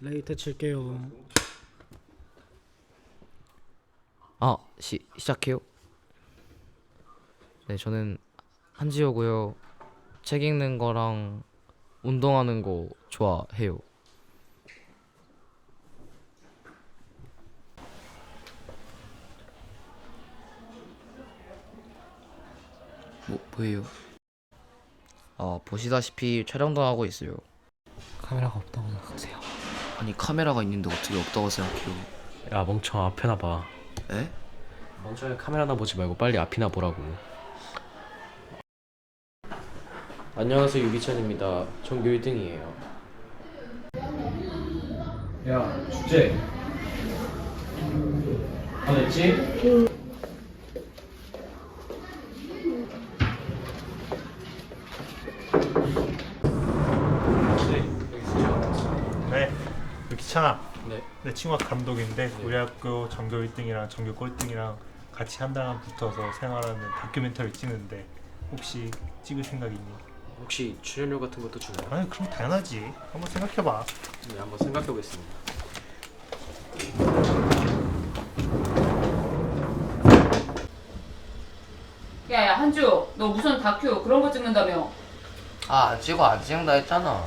레이트 칠게요. 아, 시, 시작해요. 네, 저는 한지호고요. 책 읽는 거랑 운동하는 거 좋아해요. 뭐, 뭐예요? 아, 보시다시피 촬영도 하고 있어요. 카메라가 없다고 생각하세요. 아니, 카메라가 있는데 어떻게 없다고 생각해요? 야 멍청 앞에나 봐 에? 멍청하게 카메라나 보지 말고 빨리 앞이나 보라고 안녕하세요 유기찬입니다 전교 1등이에요 야 축제 다 됐지? 네, 유기찬아. 네. 내 친구가 감독인데 우리 학교 전교 1등이랑 전교 꼴등이랑 같이 한 달간 붙어서 생활하는 다큐멘터리 찍는데 혹시 찍을 생각 있니? 혹시 출연료 같은 것도 주나요? 아니 그럼 당연하지. 한번 생각해봐. 네 한번 생각해 보겠습니다 야야 한주 너 무슨 다큐 그런 거 찍는다며 아, 안 찍어, 안 찍는다 했잖아.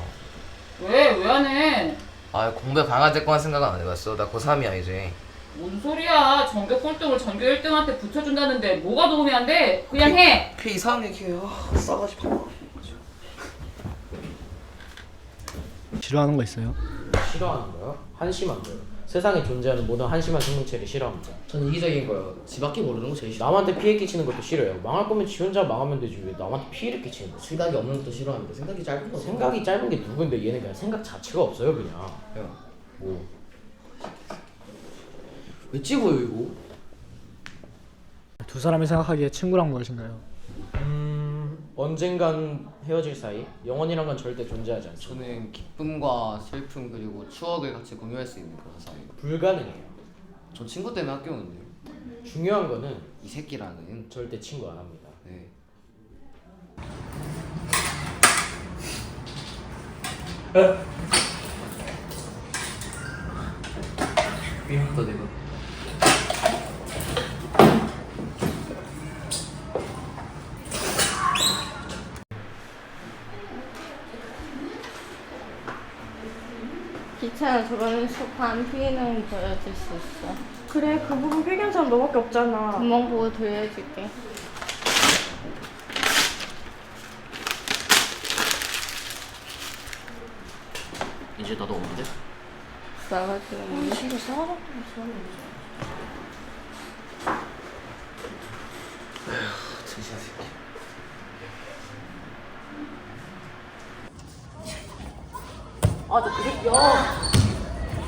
왜 왜 안 해? 아, 공부에 강화될 거란 생각은 안 해봤어. 나 고3이야, 이제. 뭔 소리야 전교 꼴등을 전교 1등한테 붙여준다는데 뭐가 도움이 안 돼? 그냥 해걔 이상하게 걔 아, 싸가지고. 싫어하는 거 있어요? 싫어하는 거요? 한심한 거요? 세상에 존재하는 모든 한심한 생명체를 싫어합니다 저는 이기적인 거요. 지 밖에 모르는 거 제일 싫어. 남한테 피해 끼치는 것도 싫어요 망할 거면 지 혼자 망하면 되지 왜 남한테 피해를 끼치는 거지 생각이 없는 것도 싫어합니다. 생각이 짧은 거. 생각이 짧은 게 누군데 얘는 그냥 생각 자체가 없어요 그냥 야, 뭐 왜 찍어요 이거? 두 사람이 생각하기에 친구란 무엇인가요? 음... 언젠간 헤어질 사이 영원이란 건 절대 존재하지 않죠 저는 기쁨과 슬픔 그리고 추억을 같이 공유할 수 있는 그런 사이. 불가능해요 저 친구 때문에 학교 오는데요. 중요한 거는 이 새끼라는. 절대 친구 안 합니다 네. 미쳤다 내가. 기차는 저번에 소파한 피해는 보여줄 수 있어. 그래 그 부분 필기한 사람 너밖에 없잖아 구멍 보고 돌려줄게. 이제 나도 없는데? 싸가지고 있네. 진짜 싸가지고 진짜 새끼.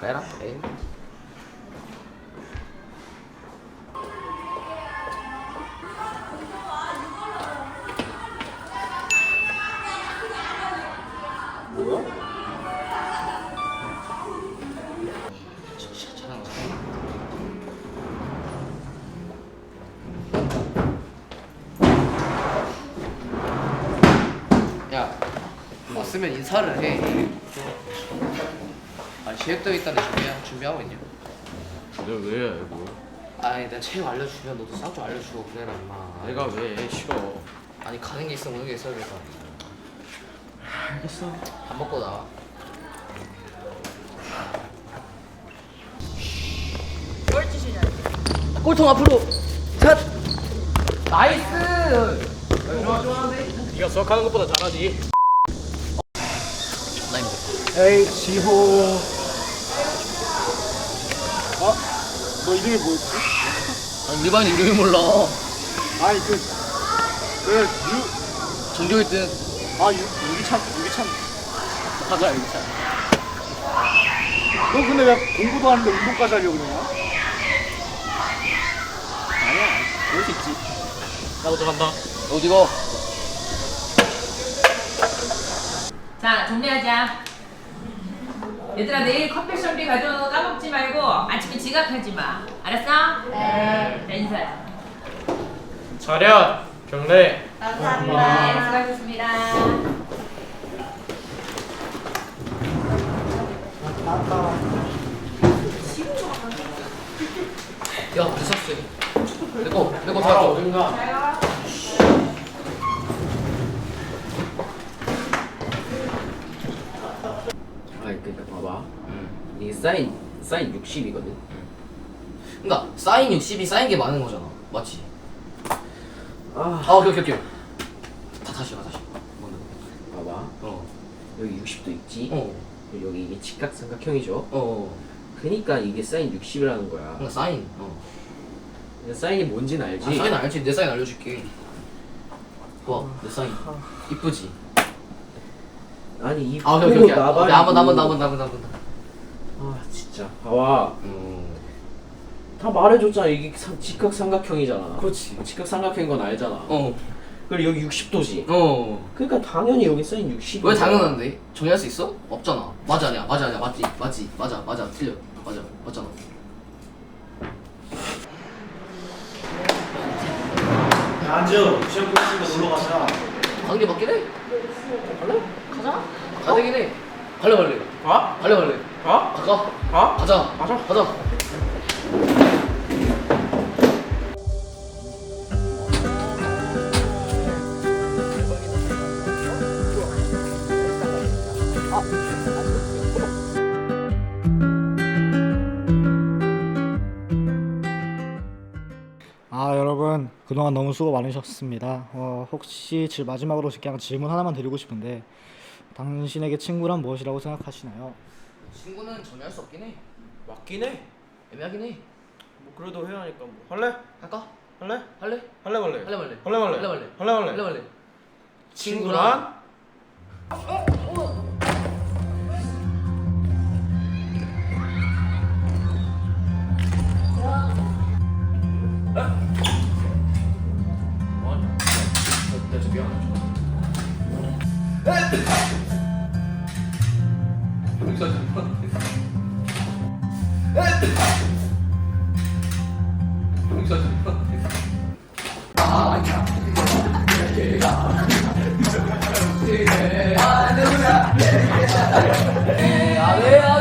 그래라. 그래. 야, 왔으면 인사를 해. 아, 체육도 있다는데 준비 준비하고 있냐? 내가 왜 알고 아니, 내가 체육 알려주면 너도 싹 좀 알려주고 그래라 임마. 내가 왜 싫어 아니 가는 게 있으면 오는 게 있어야 돼서. 알겠어 밥 먹고 나와. 꼴통 앞으로 샷. 나이스. 네가 수학하는 것보다 잘하지. 에이 지호. 어? 너 이름이 뭐였지? 아니, 일반 이름이 몰라. 아니 그, 그 유, 전교 1등. 아 유, 유기찬, 유기찬. 가자 여기 차. 너 근데 왜 공부도 하는데 운동까지 하려고 그러냐? 아니야, 그럴 수 있지. 나 먼저 간다. 어디고? 자, 정리하자. 얘들아, 내일 커피숍비 가져오는 거 까먹지 말고 아침에 지각하지 마. 알았어? 네. 자, 인사해. 차렷. 경례. 네, 수고하셨습니다. 야, 늦었어. 내거 내거 아, 다 어딘가. 아 그러니까 봐봐 이게 사인 사인 60이거든 그러니까 사인 60이 쌓인 게 많은 거잖아. 맞지? 아 아, 오케이 오케이 오케이. 다 다시 가 다시. 봐봐 어. 여기 60도 있지 어. 그리고 여기 이게 직각삼각형이죠 어. 그니까 이게 사인 60이라는 거야 그러니까 사인. 어. 근데 사인이 뭔지는 알지? 아, 사인 알지? 내 사인 알려줄게. 봐, 내 사인. 이쁘지? 아니 이 아, 오케이 오케이 오케이. 나발이고. 오케이, 한번 한번 한번 한번 한번. 아 진짜 봐봐 음. 다 말해줬잖아 이게 사- 직각삼각형이잖아 그렇지. 직각삼각형인 건 알잖아 어. 그리고 여기 60도지 어. 그러니까 당연히 여기 사인 60이 왜 당연한데? 정리할 수 있어? 없잖아. 맞아 아니야. 맞아 아니야. 맞지. 맞지. 맞아. 맞아. 틀려. 맞아. 맞잖아. 야, 안주, 시험 끝났으니까 놀러 가자. 관계 맞긴 해. 갈래? 가자. 가야 되긴 해. 갈래 갈래. 가? 갈래 갈래. 가? 가까. 가? 가자. 가자. 가자. 그동안 너무 수고 많으셨습니다. 어, 혹시 질 마지막으로 그냥 질문 하나만 드리고 싶은데 당신에게 친구란 무엇이라고 생각하시나요? 친구는 정리할 수 없긴 해. 맞긴 해. 애매하긴 해. 뭐 그래도 해야 하니까 뭐. 할래? 할까? 할래? 할래? 할래 말래? 할래 말래? 할래 말래? 할래 말래? 할래 말래? 할래 말래? 친구란? 내 아래야